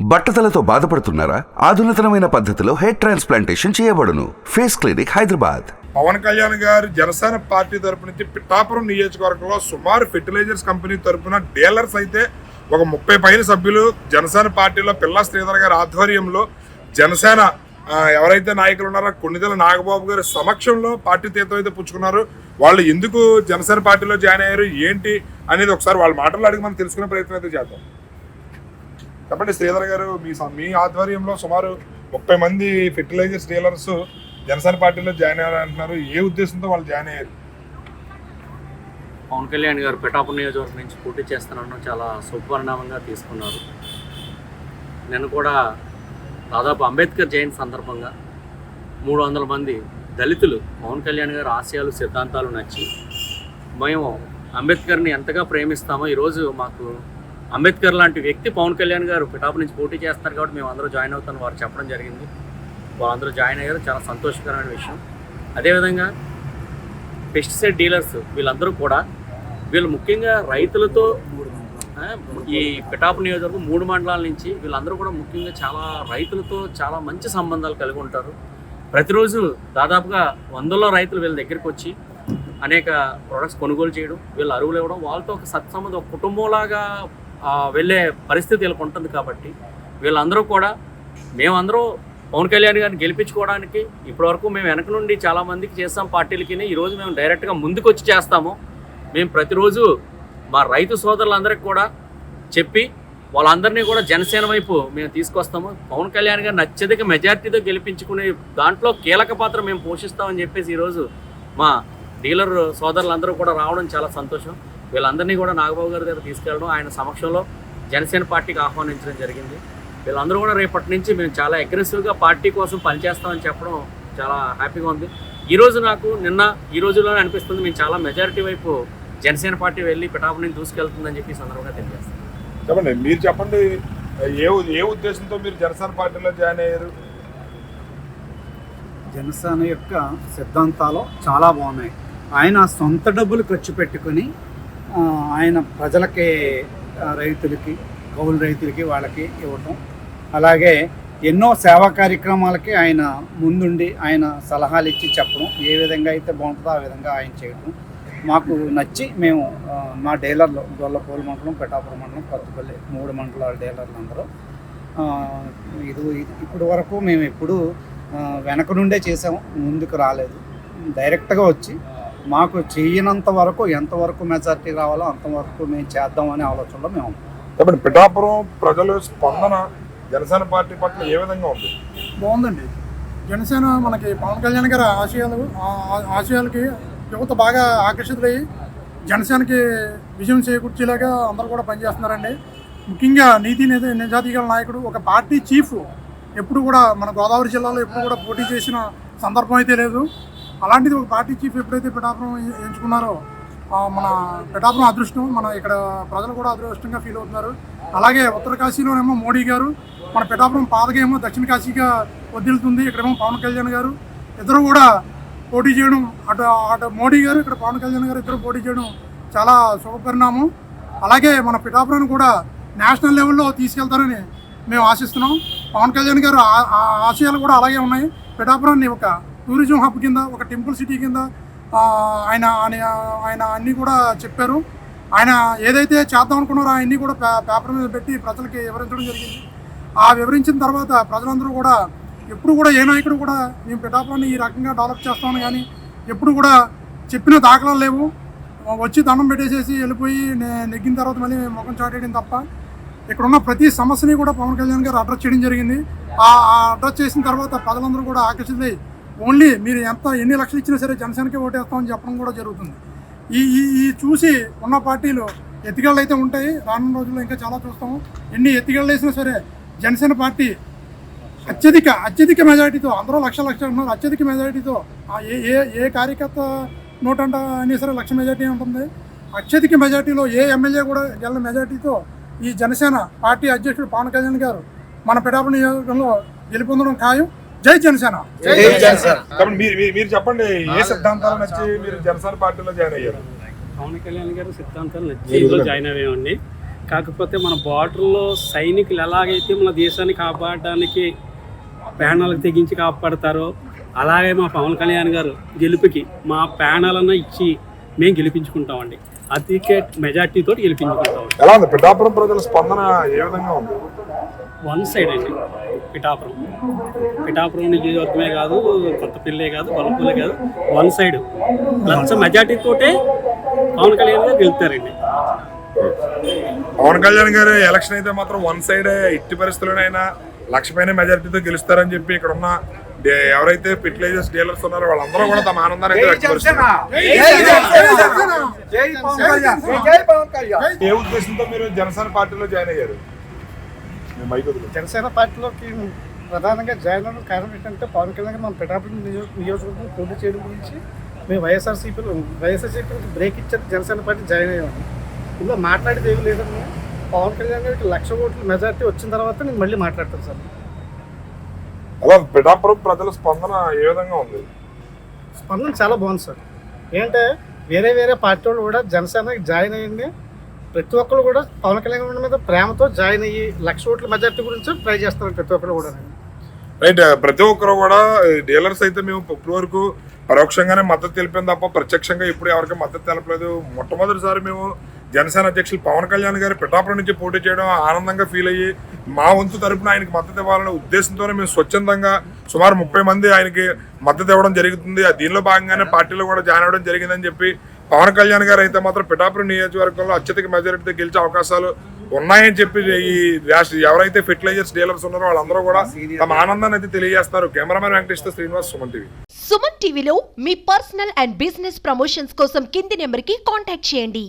బట్టతలతో బాధపడుతున్నారా? ఆధునితనమైన పద్ధతిలో హెయిర్ ట్రాన్స్ప్లాంటేషన్ చేయబడును. Face clinic Hyderabad. Pawan Kalyan గారు జనసేన పార్టీ తరపు నుంచి పిఠాపురం నియోజకవర్గంలో సుమారు ఫెర్టిలైజర్స్ కంపెనీ తరపున డీలర్స్ అయితే ఒక ముప్పై పైన సభ్యులు జనసేన పార్టీలో పిల్లా శ్రీధర్ గారి ఆధ్వర్యంలో జనసేన ఎవరైతే నాయకులు ఉన్నారో కొన్నిదల నాగబాబు గారి సమక్షంలో పార్టీ తీర్థం అయితే పుచ్చుకున్నారు. వాళ్ళు ఎందుకు జనసేన పార్టీలో జాయిన్ అయ్యారు? ఏంటి? అనేది ఒకసారి వాళ్ళ మాటలు అడిగి మనం తెలుసుకునే ప్రయత్నం అయితే చేద్దాం. చెప్పండి శ్రీధర్ గారు మీ మీ ఆధ్వర్యంలో సుమారు ముప్పై మంది ఫెర్టిలైజర్స్ డీలర్స్ జనసేన పార్టీలో జాయిన్ అయ్యారు అంటున్నారు ఏ ఉద్దేశంతో వాళ్ళు జాయిన్ అయ్యారు? పవన్ కళ్యాణ్ గారు పిఠాపురం నియోజకవర్గం నుంచి పోటీ చేస్తున్నాను చాలా శుభపరిణామంగా తీసుకున్నారు. నేను కూడా దాదాపు అంబేద్కర్ జయంతి సందర్భంగా మూడు వందల మంది దళితులు పవన్ కళ్యాణ్ గారి ఆశయాలు సిద్ధాంతాలు నచ్చి మేము అంబేద్కర్ని ఎంతగా ప్రేమిస్తామో ఈరోజు మాకు అంబేద్కర్ లాంటి వ్యక్తి పవన్ కళ్యాణ్ గారు పిఠాపు నుంచి పోటీ చేస్తారు కాబట్టి మేము అందరూ జాయిన్ అవుతాను వారు చెప్పడం జరిగింది. వాళ్ళందరూ జాయిన్ అయ్యారు. చాలా సంతోషకరమైన విషయం. అదేవిధంగా పెస్టిసైడ్ డీలర్స్ వీళ్ళందరూ కూడా వీళ్ళు ముఖ్యంగా రైతులతో ఈ పిఠాపు నియోజకవర్గం మూడు మండలాల నుంచి వీళ్ళందరూ కూడా ముఖ్యంగా చాలా రైతులతో చాలా మంచి సంబంధాలు కలిగి ఉంటారు. ప్రతిరోజు దాదాపుగా వందల్లో రైతులు వీళ్ళ దగ్గరికి వచ్చి అనేక ప్రొడక్ట్స్ కొనుగోలు చేయడం వీళ్ళు అరువులు ఇవ్వడం వాళ్ళతో ఒక సత్సంబంధం ఒక కుటుంబంలాగా వెళ్ళే పరిస్థితి వీళ్ళకు ఉంటుంది కాబట్టి వీళ్ళందరూ కూడా మేమందరూ పవన్ కళ్యాణ్ గారిని గెలిపించుకోవడానికి ఇప్పటివరకు మేము వెనక నుండి చాలామందికి చేస్తాం పార్టీలకి ఈరోజు మేము డైరెక్ట్గా ముందుకు వచ్చి చేస్తాము. మేము ప్రతిరోజు మా రైతు సోదరులందరికీ కూడా చెప్పి వాళ్ళందరినీ కూడా జనసేన వైపు మేము తీసుకొస్తాము. పవన్ కళ్యాణ్ గారిని అత్యధిక మెజార్టీతో గెలిపించుకునే దాంట్లో కీలక పాత్ర మేము పోషిస్తామని చెప్పేసి ఈరోజు మా డీలర్ సోదరులందరూ కూడా రావడం చాలా సంతోషం. వీళ్ళందరినీ కూడా నాగబాబు గారి దగ్గర తీసుకెళ్ళడం ఆయన సమక్షంలో జనసేన పార్టీకి ఆహ్వానించడం జరిగింది. వీళ్ళందరూ కూడా రేపటి నుంచి మేము చాలా అగ్రెసివ్గా పార్టీ కోసం పనిచేస్తామని చెప్పడం చాలా హ్యాపీగా ఉంది. ఈ రోజు నాకు నిన్న ఈ రోజులోనే అనిపిస్తుంది మేము చాలా మెజారిటీ వైపు జనసేన పార్టీ వెళ్ళి పిఠాపుని దూసుకెళ్తుందని చెప్పి ఈ సందర్భంగా తెలియజేస్తాను. చెప్పండి మీరు చెప్పండి ఏ ఏ ఉద్దేశంతో మీరు జనసేన పార్టీలో జాయిన్ అయ్యారు? జనసేన యొక్క సిద్ధాంతాలు చాలా బాగున్నాయి. ఆయన సొంత డబ్బులు ఖర్చు పెట్టుకుని ఆయన ప్రజలకి రైతులకి కౌలు రైతులకి వాళ్ళకి ఇవ్వటం. అలాగే ఎన్నో సేవా కార్యక్రమాలకి ఆయన ముందుండి ఆయన సలహాలు ఇచ్చి చెప్పడం. ఏ విధంగా అయితే బాగుంటుందో ఆ విధంగా ఆయన చేయడం మాకు నచ్చి మేము మా డీలర్లు గొల్లపూల మండలం పిఠాపురం మండలం కొత్తపల్లి మూడు మండలాల డీలర్లు అందరూ. ఇది ఇది ఇప్పటి వరకు మేము ఎప్పుడు వెనక నుండే చేసాము ముందుకు రాలేదు. డైరెక్ట్గా వచ్చి మాకు చేయనంత వరకు ఎంతవరకు మెజారిటీ రావాలో అంతవరకు మేము చేద్దామనే ఆలోచనలో మేము. చెప్పండి పిఠాపురం ప్రజల స్పందన జనసేన పార్టీ పట్ల ఏ విధంగా ఉంది? బాగుందండి. జనసేన మనకి పవన్ కళ్యాణ్ గారి ఆశయాలు ఆశయాలకి యువత బాగా ఆకర్షితులయ్యి జనసేనకి విజయం చేకూర్చేలాగా అందరూ కూడా పనిచేస్తున్నారండి. ముఖ్యంగా నీతి నిజ- నిజాయితీ గల నాయకుడు ఒక పార్టీ చీఫ్ ఎప్పుడు కూడా మన గోదావరి జిల్లాలో ఎప్పుడు కూడా పోటీ చేసిన సందర్భం అయితే లేదు. అలాంటిది ఒక పార్టీ చీఫ్ ఎప్పుడైతే పిఠాపురం ఎంచుకున్నారో మన పిఠాపురం అదృష్టం మన ఇక్కడ ప్రజలు కూడా అదృష్టంగా ఫీల్ అవుతున్నారు. అలాగే ఉత్తర కాశీలోనేమో మోడీ గారు మన పిఠాపురం పాదకేమో దక్షిణ కాశీగా వదిలుతుంది ఇక్కడేమో పవన్ కళ్యాణ్ గారు ఇద్దరు కూడా పోటీ చేయడం అటు అటు మోడీ గారు ఇక్కడ పవన్ కళ్యాణ్ గారు ఇద్దరు పోటీ చేయడం చాలా శుభపరిణామం. అలాగే మన పిఠాపురాన్ని కూడా నేషనల్ లెవెల్లో తీసుకెళ్తారని మేము ఆశిస్తున్నాం. పవన్ కళ్యాణ్ గారు ఆ ఆశయాలు కూడా అలాగే ఉన్నాయి. పిఠాపురాన్ని ఒక టూరిజం హబ్ కింద ఒక టెంపుల్ సిటీ కింద ఆయన ఆయన ఆయన అన్నీ కూడా చెప్పారు. ఆయన ఏదైతే చేద్దాం అనుకున్నారో అవన్నీ కూడా పే పేపర్ మీద పెట్టి ప్రజలకి వివరించడం జరిగింది. ఆ వివరించిన తర్వాత ప్రజలందరూ కూడా ఎప్పుడు కూడా ఏ నాయకుడు కూడా మేము పిఠాపురాన్ని ఈ రకంగా డెవలప్ చేస్తామని కానీ ఎప్పుడు కూడా చెప్పిన దాఖలాలు లేవు. వచ్చి దండం పెట్టేసేసి వెళ్ళిపోయి నెగ్గిన తర్వాత మళ్ళీ ముఖం చాటేయడం తప్ప ఇక్కడున్న ప్రతి సమస్యని కూడా పవన్ కళ్యాణ్ గారు అడ్రస్ చేయడం జరిగింది. ఆ ఆ అడ్రస్ చేసిన తర్వాత ప్రజలందరూ కూడా ఆకర్షితులై ఓన్లీ మీరు ఎంత ఎన్ని లక్షలు ఇచ్చినా సరే జనసేనకే ఓటేస్తామని చెప్పడం కూడా జరుగుతుంది. ఈ ఈ ఈ చూసి ఉన్న పార్టీలు ఎత్తిగళ్ళు అయితే ఉంటాయి. రానున్న రోజుల్లో ఇంకా చాలా చూస్తాము. ఎన్ని ఎత్తిగళ్ళు వేసినా సరే జనసేన పార్టీ అత్యధిక అత్యధిక మెజారిటీతో అందరూ లక్ష లక్ష ఉన్నారు అత్యధిక మెజారిటీతో ఏ ఏ ఏ కార్యకర్త నూట అంట అయినా సరే లక్ష మెజారిటీ ఉంటుంది. అత్యధిక మెజారిటీలో ఏ ఎమ్మెల్యే కూడా గెలిన మెజారిటీతో ఈ జనసేన పార్టీ అధ్యక్షుడు పవన్ కళ్యాణ్ గారు మన పిఠాపురం నియోజకవర్గంలో గెలుపొందడం ఖాయం. జై జనసేన. మీరు మీరు- మీరు చెప్పండి ఏ సిద్ధాంతాలు నచ్చి మీరు జనసేన పార్టీలో జాయిన్ అయ్యారు? పవన్ కళ్యాణ్ గారు సిద్ధాంతాలు నచ్చి ఇందులో జాయిన్ అయ్యామండి. కాకపోతే మన బార్డర్లో సైనికులు ఎలాగైతే మన దేశాన్ని కాపాడడానికి ప్రాణాలకు తెగించి కాపాడతారో అలాగే మా పవన్ కళ్యాణ్ గారు గెలుపుకి మా ప్రాణాలను ఇచ్చి మేము గెలిపించుకుంటామండి. అధిక మెజార్టీతో గెలిపించుకుంటాం ఎలా ఉంది? పిఠాపురం ప్రజల స్పందన ఏ విధంగా ఉంది? వన్ సైడ్ అండి పిఠాపురం. పిఠాపురం నియోజకవర్గమే కాదు కొత్తపల్లి కాదు కొల్లపల్లి కాదు వన్ సైడ్ లక్ష మెజార్టీతోటే పవన్ కళ్యాణ్ గారు గెలుస్తారండి పవన్ కళ్యాణ్ గారు ఎలక్షన్ అయితే మాత్రం వన్ సైడ్ ఇట్టి పరిస్థితుల్లోనైనా లక్ష పైన మెజారిటీతో గెలుస్తారని చెప్పి ఇక్కడ ఉన్న డే- ఎవరైతే ఫెర్టిలైజర్స్ డీలర్స్ ఉన్నారో వాళ్ళందరూ కూడా తమ ఆనందాన్ని ఏ ఉద్దేశంతో మీరు జనసేన పార్టీలో జాయిన్ అయ్యారు. మీ మైక్ వదిలేయండి. జనసేన పార్టీలోకి ప్రధానంగా జాయిన్ అవ్వడం కారణం ఏంటంటే పవన్ కళ్యాణ్ గారు మన పిఠాపురం నియోజక నియోజకవర్గం పోటీ చేయడం గురించి మేము వైఎస్ఆర్సీపీలో వైఎస్ఆర్సీపీకి బ్రేక్ ఇచ్చారు జనసేన పార్టీ జాయిన్ అయ్యాము ఇందులో మాట్లాడేది ఏమి లేదండి పవన్ కళ్యాణ్ గారికి లక్ష ఓట్ల మెజార్టీ వచ్చిన తర్వాత నేను మళ్ళీ మాట్లాడతాను సార్. అలా పిఠాపురం ప్రజల స్పందన ఏ విధంగా ఉంది? స్పందన చాలా బాగుంది సార్. ఏంటంటే వేరే వేరే పార్టీ వాళ్ళు కూడా జనసేనకి జాయిన్ అయ్యింది ప్రతి ఒక్కరు కూడా పవన్ కళ్యాణ్ గారి మీద ప్రేమతో జాయిన్ అయ్యి లక్ష ఓట్ల మెజార్టీ గురించి ట్రై చేస్తారు ప్రతి ఒక్కరు కూడా. రైట్ ప్రతి ఒక్కరు కూడా డీలర్స్ అయితే మేము ఇప్పటి వరకు పరోక్షంగానే మద్దతు తెలిపాం తప్ప ప్రత్యక్షంగా ఇప్పుడు ఎవరికి మద్దతు తెలపలేదు. మొట్టమొదటిసారి మేము జనసేన అధ్యక్షులు పవన్ కళ్యాణ్ గారు పిఠాపురం నుంచి పోటీ చేయడం ఆనందంగా ఫీల్ అయ్యి మా వంతు తరపున ఆయనకి మద్దతు ఇవ్వాలనే ఉద్దేశంతోనే మేము స్వచ్ఛందంగా సుమారు ముప్పై మంది ఆయనకి మద్దతు ఇవ్వడం జరుగుతుంది. ఆ దీనిలో భాగంగానే పార్టీలో కూడా జాయిన్ అవ్వడం జరిగిందని చెప్పి పవన్ కళ్యాణ్ గారు అయితే మాత్రం పిఠాపురం నియోజకవర్గంలో అత్యధిక మెజారిటీతో గెలిచే అవకాశాలు ఉన్నాయని చెప్పి ఈ రాష్ట్ర ఎవరైతే ఫెర్టిలైజర్స్ డీలర్స్ ఉన్నారో వాళ్ళందరూ కూడా తమ ఆనందాన్ని అయితే తెలియజేస్తారు. Cameraman Venkateswara Srinivas Suman TV. Suman టీవీలో మీ పర్సనల్ అండ్ బిజినెస్ ప్రమోషన్స్ కోసం కింది నెంబర్కి కాంటాక్ట్ చేయండి.